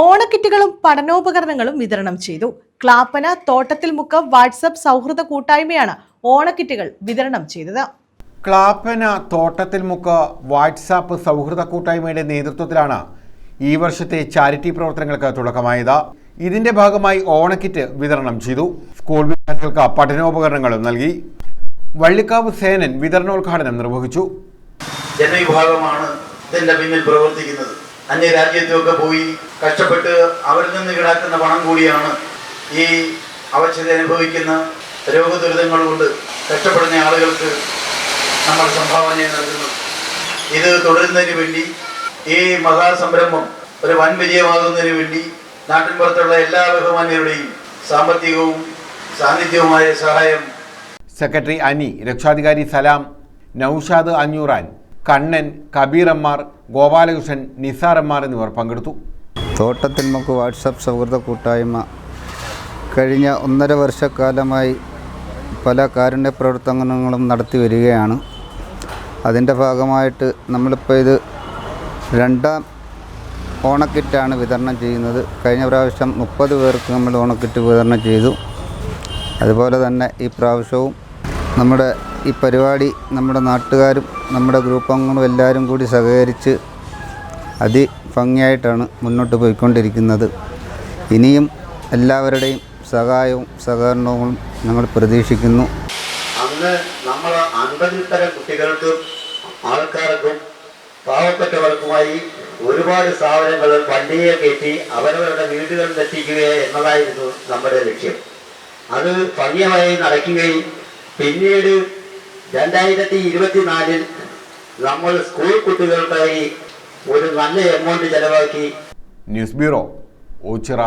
ഓണക്കിറ്റുകളും പഠനോപകരണങ്ങളും വിതരണം ചെയ്തു. ക്ലാപ്പന തോട്ടത്തിൽ മുക്ക വാട്സപ്പ് സൗഹൃദ കൂട്ടായ്മയാണ് ഓണക്കിറ്റുകൾ വിതരണം ചെയ്തത്. ക്ലാപ്പന തോട്ടത്തിൽ മുക്ക വാട്സാപ്പ് സൗഹൃദ കൂട്ടായ്മയുടെ നേതൃത്വത്തിലാണ് ഈ വർഷത്തെ ചാരിറ്റി പ്രവർത്തനങ്ങൾക്ക് തുടക്കമായത്. ഇതിന്റെ ഭാഗമായി ഓണക്കിറ്റ് വിതരണം ചെയ്തു. സ്കൂൾ വിദ്യാർത്ഥികൾക്ക് പഠനോപകരണങ്ങളും നൽകി. വള്ളിക്കാവ് സേനൻ വിതരണോദ്ഘാടനം നിർവഹിച്ചു. ജനവിഭാഗമാണ് ഇതിന്റെ പിന്നിൽ പ്രവർത്തിക്കുന്നത്. അന്യരാജ്യത്തൊക്കെ പോയി കഷ്ടപ്പെട്ട് അവരിൽ നിന്ന് കിടാക്കുന്ന പണം കൂടിയാണ് ഈ അവശത അനുഭവിക്കുന്ന രോഗദുരിതങ്ങൾ കൊണ്ട് കഷ്ടപ്പെടുന്ന ആളുകൾക്ക് നമ്മൾ സംഭാവന നൽകുന്നത്. ഇത് തുടരുന്നതിന് വേണ്ടി ഈ മഹാസംരംഭം ഒരു വൻ വിജയമാകുന്നതിന് വേണ്ടി നാട്ടിൻപുറത്തുള്ള എല്ലാ ബഹുമാന്യരുടെയും സാമ്പത്തികവും സാന്നിധ്യവുമായ സഹായം. സെക്രട്ടറി അനി രക്ഷാധികാരി സലാം നൌഷാദ് അഞ്ഞൂറാൻ കണ്ണൻ കബീർ അമ്മാർ ഗോപാലകൃഷ്ണൻ നിസാർ അമ്മാർ എന്നിവർ പങ്കെടുത്തു. തോട്ടത്തിൽ നമുക്ക് വാട്സപ്പ് സൗഹൃദ കൂട്ടായ്മ കഴിഞ്ഞ ഒന്നര വർഷക്കാലമായി പല കാരുണ്യ പ്രവർത്തനങ്ങളും നടത്തി വരികയാണ്. അതിന്റെ ഭാഗമായിട്ട് നമ്മളിപ്പോൾ ഇത് രണ്ടാം ഓണക്കിറ്റാണ് വിതരണം ചെയ്യുന്നത്. കഴിഞ്ഞ പ്രാവശ്യം മുപ്പത് പേർക്ക് നമ്മൾ ഓണക്കിറ്റ് വിതരണം ചെയ്തു. അതുപോലെ തന്നെ ഈ പ്രാവശ്യവും നമ്മുടെ ഈ പരിപാടി നമ്മുടെ നാട്ടുകാരും നമ്മുടെ ഗ്രൂപ്പ് അംഗങ്ങളും എല്ലാവരും കൂടി സഹകരിച്ച് അതിഭംഗിയായിട്ടാണ് മുന്നോട്ട് പോയിക്കൊണ്ടിരിക്കുന്നത്. ഇനിയും എല്ലാവരുടെയും സഹായവും സഹകരണവും ഞങ്ങൾ പ്രതീക്ഷിക്കുന്നു. അന്ന് നമ്മൾ അൻപതിൽ കുട്ടികൾക്കും ആൾക്കാർക്കും പാവപ്പെട്ടവർക്കുമായി ഒരുപാട് സ്ഥാപനങ്ങൾ വണ്ടിയെ കയറ്റി അവരവരുടെ വീടുകളിൽ എത്തിക്കുക എന്നതായിരുന്നു നമ്മുടെ ലക്ഷ്യം. അത് ഭംഗിയമായി നടക്കുകയും പിന്നീട് രണ്ടായിരത്തി ഇരുപത്തിനാലിൽ നമ്മൾ സ്കൂൾ കുട്ടികൾക്കായി ഒരു നല്ല എമൗണ്ട് ചെലവാക്കി. News bureau Ochira.